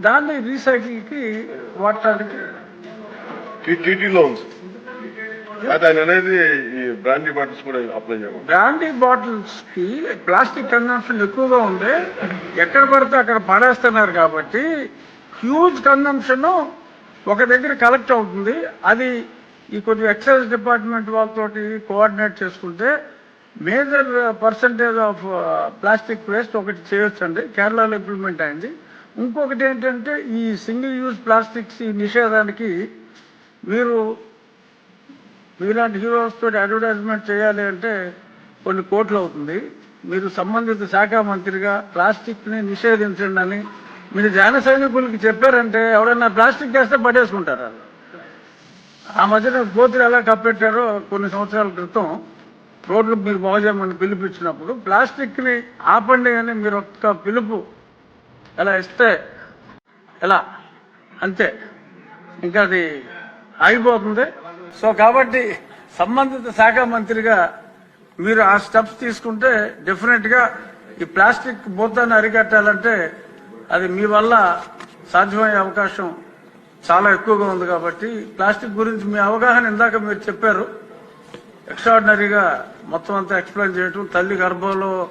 దాన్ని రీసైకిల్కి వాడటానికి టీటీలో ఉంది అనేది ఈ బ్రాండీ బాటిల్స్ కూడా అప్లై చేయమని బ్రాండీ బాటిల్స్కి ప్లాస్టిక్ కన్జంప్షన్ ఎక్కువగా ఉంది ఎక్కడ పడితే అక్కడ పడేస్తున్నారు కాబట్టి హ్యూజ్ కన్జంప్షన్ ఒక దగ్గర కలెక్ట్ అవుతుంది. అది ఈ కొంచెం ఎక్సైజ్ డిపార్ట్మెంట్ వాళ్ళతోటి కోఆర్డినేట్ చేసుకుంటే major percentage of plastic waste ఒకటి చేయొచ్చండి. కేరళలో ఇంప్లిమెంట్ అయింది. ఇంకొకటి ఏంటంటే ఈ సింగిల్ యూజ్ ప్లాస్టిక్స్ ఈ నిషేధానికి మీరు మీలాంటి హీరోస్తో అడ్వర్టైజ్మెంట్ చేయాలి అంటే కొన్ని కోట్లు అవుతుంది. మీరు సంబంధిత శాఖ మంత్రిగా ప్లాస్టిక్ని నిషేధించండి అని మీరు జన సైనికులకి చెప్పారంటే ఎవరైనా ప్లాస్టిక్ చేస్తే పడేసుకుంటారు అది ఆ మధ్యన గోతులు ఎలా కప్పెట్టారో కొన్ని సంవత్సరాల క్రితం రోడ్లు మీరు బాగు చేయమని పిలిపించినప్పుడు ప్లాస్టిక్ని ఆపండి అని మీరు ఒక్క పిలుపు ఎలా ఇస్తే ఎలా? అంతే. ఇంకా అది ఆగిపోతుంది. సో కాబట్టి సంబంధిత శాఖ మంత్రిగా మీరు ఆ స్టెప్స్ తీసుకుంటే డెఫినెట్గా ఈ ప్లాస్టిక్ బూతాన్ని అరికట్టాలంటే అది మీ వల్ల సాధ్యమయ్యే అవకాశం చాలా ఎక్కువగా ఉంది కాబట్టి ప్లాస్టిక్ గురించి మీ అవగాహన ఇందాక మీరు చెప్పారు. ఎక్స్ట్రాడినరీగా మొత్తం అంతా ఎక్స్ప్లెయిన్ చేయటం తల్లి గర్భంలో